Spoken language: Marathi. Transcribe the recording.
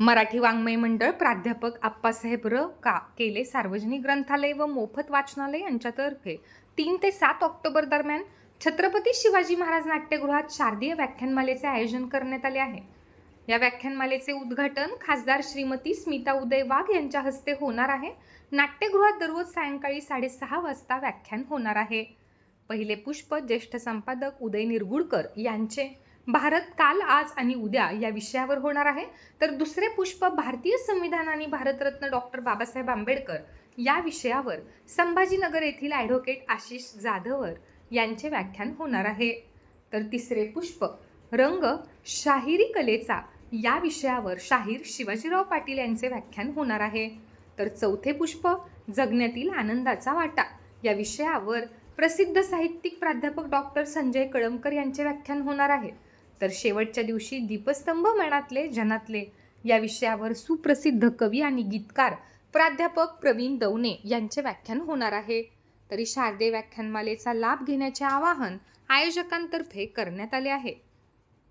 मराठी वाङ्मय मंडळ प्राध्यापक आप्पासाहेब र का केले सार्वजनिक ग्रंथालय व मोफत वाचनालय यांच्यातर्फे तीन ते सात ऑक्टोबर दरम्यान छत्रपती शिवाजी महाराज नाट्यगृहात शारदीय व्याख्यानमालेचे आयोजन करण्यात आले आहे. या व्याख्यानमालेचे उद्घाटन खासदार श्रीमती स्मिता उदय वाघ यांच्या हस्ते होणार आहे. नाट्यगृहात दररोज सायंकाळी साडेसहा वाजता व्याख्यान होणार आहे. पहिले पुष्प ज्येष्ठ संपादक उदय निरगुडकर यांचे भारत काल आज आणि उद्या या विषयावर होणार आहे. तर दुसरे पुष्प भारतीय संविधान आणि भारतरत्न डॉक्टर बाबासाहेब आंबेडकर या विषयावर संभाजीनगर येथील ॲडव्होकेट आशिष जाधवर यांचे व्याख्यान होणार आहे. तर तिसरे पुष्प रंग शाहिरी कलेचा या विषयावर शाहीर शिवाजीराव पाटील यांचे व्याख्यान होणार आहे. तर चौथे पुष्प जगण्यातील आनंदाचा वाटा या विषयावर प्रसिद्ध साहित्यिक प्राध्यापक डॉक्टर संजय कळमकर यांचे व्याख्यान होणार आहे. तर शेवटच्या दिवशी दीपस्तंभ मनातले जनातले या विषयावर सुप्रसिद्ध कवी आणि गीतकार प्राध्यापक प्रवीण दवणे यांचे व्याख्यान होणार आहे. तरी शारदे व्याख्यानमालेचा लाभ घेण्याचे आवाहन आयोजकांतर्फे करण्यात आले आहे.